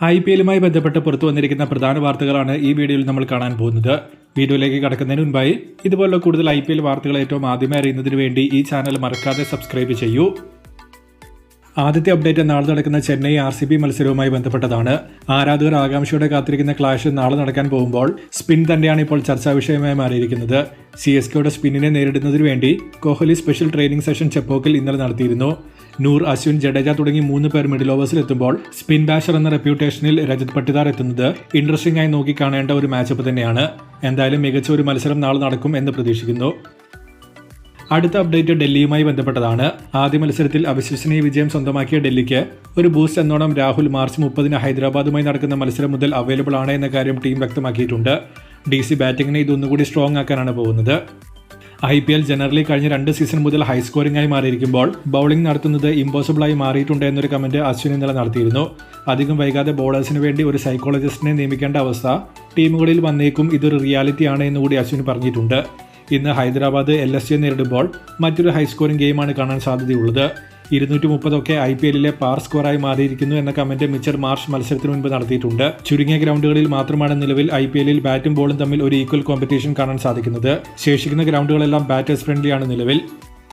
I P എല്ലുമായി ബന്ധപ്പെട്ട് പുറത്തു വന്നിരിക്കുന്ന പ്രധാന വാർത്തകളാണ് ഈ വീഡിയോയിൽ നമ്മൾ കാണാൻ പോകുന്നത്. വീഡിയോയിലേക്ക് കടക്കുന്നതിന് മുൻപായി ഇതുപോലുള്ള കൂടുതൽ ഐ പി എൽ വാർത്തകൾ ഏറ്റവും ആദ്യമേ അറിയുന്നതിന് വേണ്ടി ഈ ചാനൽ മറക്കാതെ സബ്സ്ക്രൈബ് ചെയ്യൂ. ആദ്യത്തെ അപ്ഡേറ്റ് നാളെ നടക്കുന്ന ചെന്നൈ ആർ സി ബി മത്സരവുമായി ബന്ധപ്പെട്ടതാണ്. ആരാധകർ ആകാംക്ഷയോടെ കാത്തിരിക്കുന്ന ക്ലാഷ് നാളെ നടക്കാൻ പോകുമ്പോൾ സ്പിൻ തന്നെയാണ് ഇപ്പോൾ ചർച്ചാ വിഷയമായി മാറിയിരിക്കുന്നത്. സി എസ് കെയുടെ സ്പിന്നിനെ നേരിടുന്നതിനു വേണ്ടി കോഹ്ലി സ്പെഷ്യൽ ട്രെയിനിംഗ് സെഷൻ ചെപ്പോക്കിൽ ഇന്നലെ നടത്തിയിരുന്നു. നൂർ അശ്വിൻ ജഡേജ തുടങ്ങി മൂന്ന് പേർ മിഡിൽ ഓവേഴ്സിൽ എത്തുമ്പോൾ സ്പിൻ ബാഷർ എന്ന റെപ്യൂട്ടേഷനിൽ രജത് പട്ടിദാർ എത്തുന്നത് ഇൻട്രസ്റ്റിംഗ് ആയി നോക്കി കാണേണ്ട ഒരു മാച്ചപ്പ് തന്നെയാണ്. എന്തായാലും മികച്ച ഒരു മത്സരം നാളെ നടക്കും എന്ന് പ്രതീക്ഷിക്കുന്നു. അടുത്ത അപ്ഡേറ്റ് ഡൽഹിയുമായി ബന്ധപ്പെട്ടതാണ്. ആദ്യ മത്സരത്തിൽ അവിശ്വസനീയ വിജയം സ്വന്തമാക്കിയ ഡൽഹിക്ക് ഒരു ബൂസ്റ്റ് എന്നോണം രാഹുൽ മാർച്ച് മുപ്പതിന് ഹൈദരാബാദുമായി നടക്കുന്ന മത്സരം മുതൽ അവൈലബിൾ ആണ് എന്ന കാര്യം ടീം വ്യക്തമാക്കിയിട്ടുണ്ട്. ഡി സി ബാറ്റിംഗിനെ ഇതൊന്നുകൂടി സ്ട്രോങ് ആക്കാനാണ് പോകുന്നത്. ഐ പി എൽ ജനറലി കഴിഞ്ഞ രണ്ട് സീസൺ മുതൽ ഹൈ സ്കോറിംഗ് ആയി മാറിയിരിക്കുമ്പോൾ ബൗളിംഗ് നടത്തുന്നത് ഇമ്പോസിബിൾ ആയി മാറിയിട്ടുണ്ട് എന്നൊരു കമന്റ് അശ്വിൻ ഇന്നലെ നടത്തിയിരുന്നു. അധികം വൈകാതെ ബോളേഴ്സിന് വേണ്ടി ഒരു സൈക്കോളജിസ്റ്റിനെ നിയമിക്കേണ്ട അവസ്ഥ ടീമുകളിൽ വന്നേക്കും ഇതൊരു റിയാലിറ്റിയാണ് എന്ന് കൂടി അശ്വിൻ പറഞ്ഞിട്ടുണ്ട്. ഇന്ന് ഹൈദരാബാദ് എൽ എസ് ജി നേരിടുമ്പോൾ മറ്റൊരു ഹൈ സ്കോറിംഗ് ഗെയിമാണ് കാണാൻ സാധ്യതയുള്ളത്. ഇരുന്നൂറ്റി മുപ്പതൊക്കെ ഐ പി എല്ലിലെ പാർ സ്കോറായി മാറിയിരിക്കുന്നു എന്ന കമന്റ് മിച്ചർ മാർഷ് മത്സരത്തിന് മുൻപ് നടത്തിയിട്ടുണ്ട്. ചുരുങ്ങിയ ഗ്രൗണ്ടുകളിൽ മാത്രമാണ് നിലവിൽ ഐ പി എല്ലിൽ ബാറ്റും ബോളും തമ്മിൽ ഒരു ഈക്വൽ കോമ്പറ്റീഷൻ കാണാൻ സാധിക്കുന്നത്. ശേഷിക്കുന്ന ഗ്രൗണ്ടുകളെല്ലാം ബാറ്റേഴ്സ് ഫ്രണ്ട്ലിയാണ് നിലവിൽ.